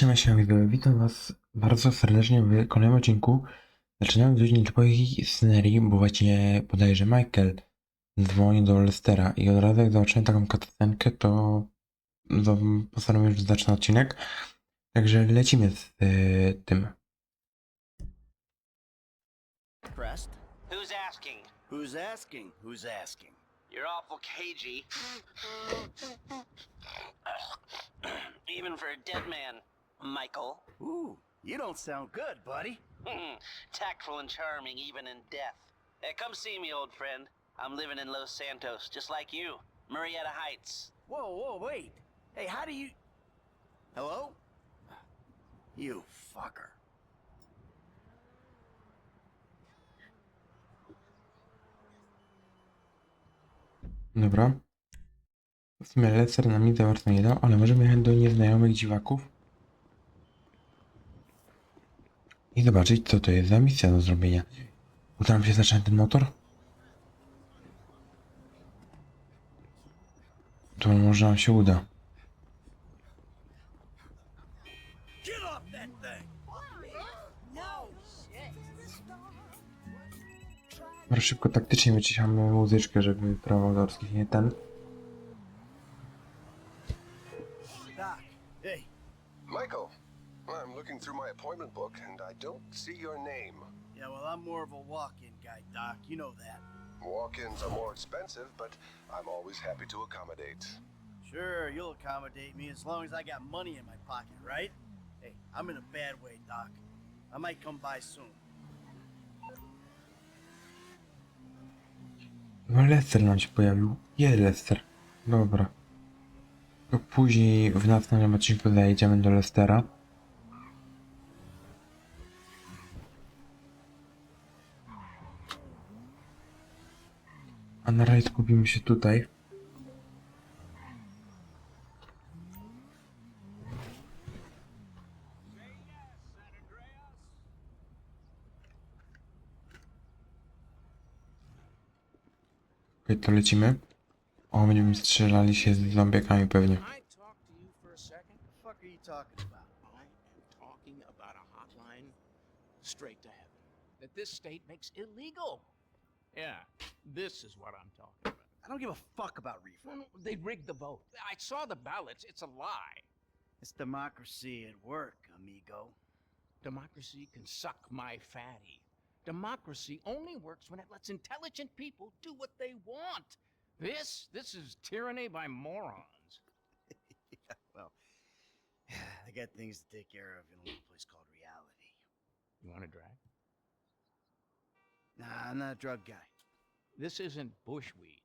Siema, siema widzowie, witam was bardzo serdecznie w kolejnym odcinku. Zaczynamy dość nietypowej scenerii, bo właśnie bodajże Michael dzwoni do Lestera i od razu jak zobaczyłem taką cutscenkę, to postanowiłem, że zacznę odcinek. Także lecimy z e, tym. Pressed? Who's asking? Who's asking? Who's asking? You're awful cagey. Even for a dead man, Michael. Ooh, you don't sound good, buddy. Hmm, tactful and charming even in death. Hey, come see me, old friend. I'm living in Los Santos, just like you. Marietta Heights. Whoa, whoa, wait. Hey, how do you. Hello? You fucker. Dobra. W sumie Lester nam nic za nie dał, ale możemy jechać do nieznajomych dziwaków. I zobaczyć, co to jest za misja do zrobienia. Uda nam się zacząć ten motor? To może nam się uda. Może szybko taktycznie wyciszamy muzyczkę, żeby prawa autorskie nie ten. Hey, Michael, I'm looking through my appointment book and I don't see your name. yeah, well, I'm more of a walk in guy, Doc. You know that. Walk ins are more expensive, but I'm always happy to accommodate. Sure, you'll accommodate me as long as I got money in my pocket, right? Hey, I'm in a bad way, Doc. I might come by soon. No Lester nam się pojawił. Jest Lester. Dobra. To później w następnym odcinku zajedziemy do Lestera. A na razie skupimy się tutaj. Okej, to lecimy. O, będziemy strzelali się z zombiakami pewnie. Straight to heaven that this state makes illegal. Yeah, this is what I'm talking about. I don't give a fuck about. Well, no, they rigged the vote. I saw the ballots. It's a lie. It's democracy at work, amigo. Democracy can suck my fatty. Democracy only works when it lets intelligent people do what they want. This, this is tyranny by morons. yeah, well, I got things to take care of in a little place called reality. You want to drag? Nah, I'm not a drug guy. This isn't bushweed.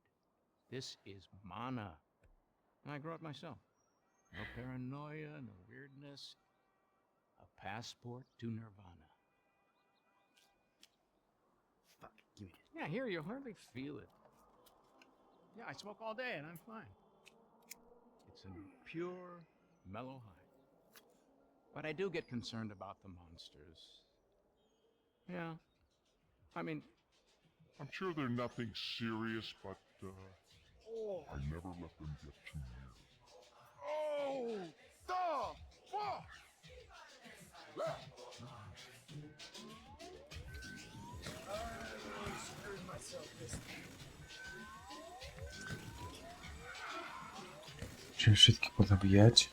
This is mana. And I grow it myself. No paranoia, no weirdness. A passport to nirvana. Fuck, give me. Yeah, here you hardly feel it. Yeah, I smoke all day and I'm fine. It's a pure, mellow high. But I do get concerned about the monsters. Yeah. I mean, I'm sure they're nothing serious, but uh, I never let them get too near. Oh, the fuck! Musimy wszystkich pozabijać.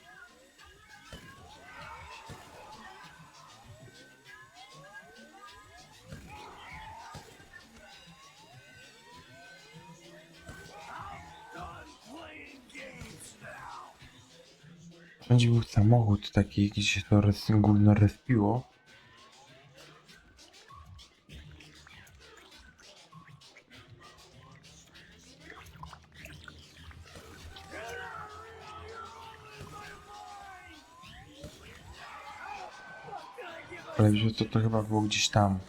Będzie był samochód taki, gdzie się to res, gówno. Ale wiesz co, to chyba było gdzieś tam.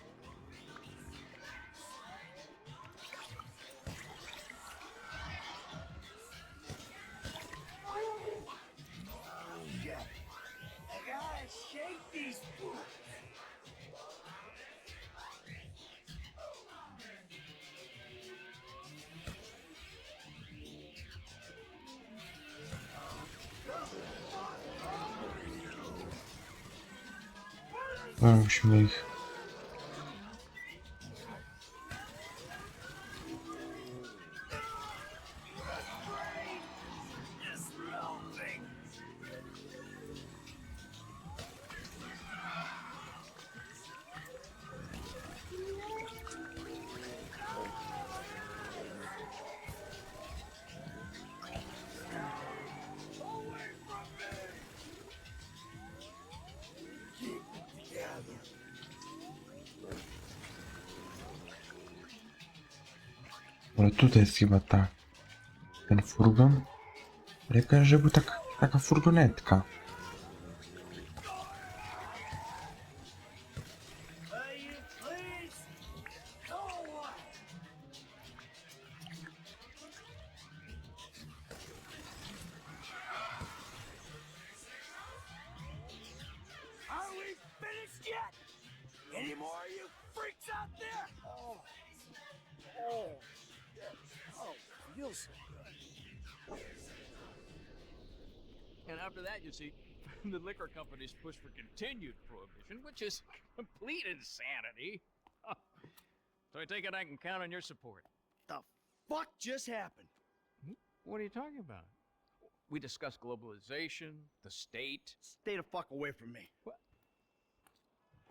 А, Помощь мне их. Ale tutaj jest chyba ta... Ten furgon? Ale ja kojarzę, że był tak, taka furgonetka. And after that, you see, the liquor companies push for continued prohibition, which is complete insanity. so I take it I can count on your support. The fuck just happened? Hmm? What are you talking about? We discussed globalization, the state, Stay the fuck away from me.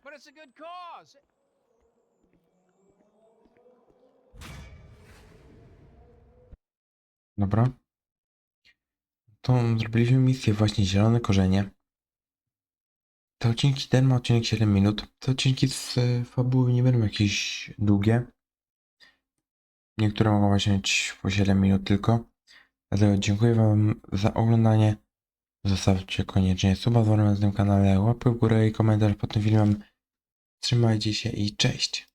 but it's a good cause. Dobra. To zrobiliśmy misję właśnie Zielone Korzenie. Te odcinki, ten ma odcinek 7 minut. Te odcinki z e, fabuły nie będą jakieś długie. Niektóre mogą właśnie mieć po 7 minut tylko. Dlatego dziękuję Wam za oglądanie. Zostawcie koniecznie suba z na tym kanale, łapy w górę i komentarz pod tym filmem. Trzymajcie się i cześć!